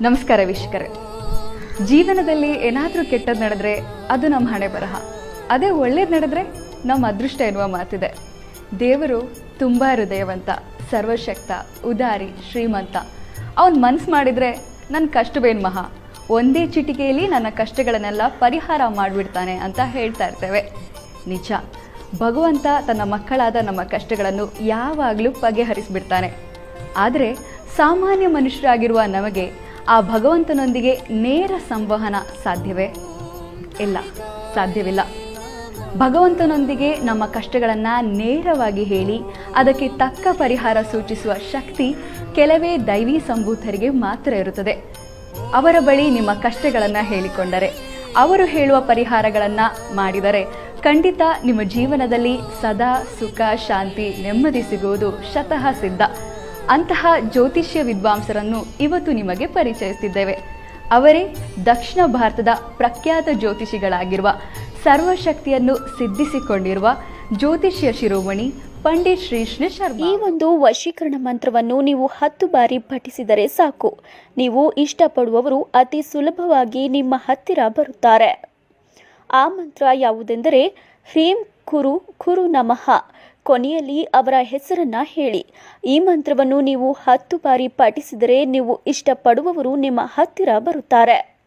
ನಮಸ್ಕಾರ ವೀಕ್ಷಕರೇ. ಜೀವನದಲ್ಲಿ ಏನಾದರೂ ಕೆಟ್ಟದ್ದು ನಡೆದ್ರೆ ಅದು ನಮ್ಮ ಹಣೆ ಬರಹ. ಅದೇ ಒಳ್ಳೇದು ನಡೆದ್ರೆ ನಮ್ಮ ಅದೃಷ್ಟ ಎನ್ನುವ ಮಾತಿದೆ. ದೇವರು ತುಂಬ ಹೃದಯವಂತ, ಸರ್ವಶಕ್ತ, ಉದಾರಿ, ಶ್ರೀಮಂತ. ಅವನು ಮನಸ್ಸು ಮಾಡಿದರೆ ನನ್ನ ಕಷ್ಟವೇನು ಮಹಾ. ಒಂದೇ ಚಿಟಿಕೆಯಲ್ಲಿ ನನ್ನ ಕಷ್ಟಗಳನ್ನೆಲ್ಲ ಪರಿಹಾರ ಮಾಡಿಬಿಡ್ತಾನೆ ಅಂತ ಹೇಳ್ತಾ ಇರ್ತೇವೆ. ನಿಜ. ಭಗವಂತ ತನ್ನ ಮಕ್ಕಳಾದ ನಮ್ಮ ಕಷ್ಟಗಳನ್ನು ಯಾವಾಗಲೂ ಬಗೆಹರಿಸಿಬಿಡ್ತಾನೆ. ಆದರೆ ಸಾಮಾನ್ಯ ಮನುಷ್ಯರಾಗಿರುವ ನಮಗೆ ಆ ಭಗವಂತನೊಂದಿಗೆ ನೇರ ಸಂವಹನ ಸಾಧ್ಯವೇ? ಇಲ್ಲ, ಸಾಧ್ಯವಿಲ್ಲ. ಭಗವಂತನೊಂದಿಗೆ ನಮ್ಮ ಕಷ್ಟಗಳನ್ನು ನೇರವಾಗಿ ಹೇಳಿ, ಅದಕ್ಕೆ ತಕ್ಕ ಪರಿಹಾರ ಸೂಚಿಸುವ ಶಕ್ತಿ ಕೆಲವೇ ದೈವಿ ಸಂಭೂತರಿಗೆ ಮಾತ್ರ ಇರುತ್ತದೆ. ಅವರ ಬಳಿ ನಿಮ್ಮ ಕಷ್ಟಗಳನ್ನು ಹೇಳಿಕೊಂಡರೆ, ಅವರು ಹೇಳುವ ಪರಿಹಾರಗಳನ್ನು ಮಾಡಿದರೆ ಖಂಡಿತ ನಿಮ್ಮ ಜೀವನದಲ್ಲಿ ಸದಾ ಸುಖ, ಶಾಂತಿ, ನೆಮ್ಮದಿ ಸಿಗುವುದು ಶತಃ ಸಿದ್ಧ. ಅಂತಹ ಜ್ಯೋತಿಷ್ಯ ವಿದ್ವಾಂಸರನ್ನು ಇವತ್ತು ನಿಮಗೆ ಪರಿಚಯಿಸುತ್ತಿದ್ದೇವೆ ಅವರೇ ದಕ್ಷಿಣ ಭಾರತದ ಪ್ರಖ್ಯಾತ ಜ್ಯೋತಿಷಿಗಳಾಗಿರುವ ಸರ್ವಶಕ್ತಿಯನ್ನು ಸಿದ್ಧಿಸಿಕೊಂಡಿರುವ ಜ್ಯೋತಿಷ್ಯ ಶಿರೋಮಣಿ ಪಂಡಿತ್ ಶ್ರೀ ಶರ್ಮಾ. ಈ ಒಂದು ವಶೀಕರಣ ಮಂತ್ರವನ್ನು ನೀವು ಹತ್ತು ಬಾರಿ ಪಠಿಸಿದರೆ ಸಾಕು. ನೀವು ಇಷ್ಟಪಡುವವರು ಅತಿ ಸುಲಭವಾಗಿ ನಿಮ್ಮ ಹತ್ತಿರ ಬರುತ್ತಾರೆ. ಆ ಮಂತ್ರ ಯಾವುದೆಂದರೆ, ಹ್ರೀಂ ಕುರು ಕುರು ನಮಃ. ಕೊನೆಯಲ್ಲಿ ಅವರ ಹೆಸರನ್ನ ಹೇಳಿ. ಈ ಮಂತ್ರವನ್ನು ನೀವು ಹತ್ತು ಬಾರಿ ಪಠಿಸಿದರೆ ನೀವು ಇಷ್ಟಪಡುವವರು ನಿಮ್ಮ ಹತ್ತಿರ ಬರುತ್ತಾರೆ.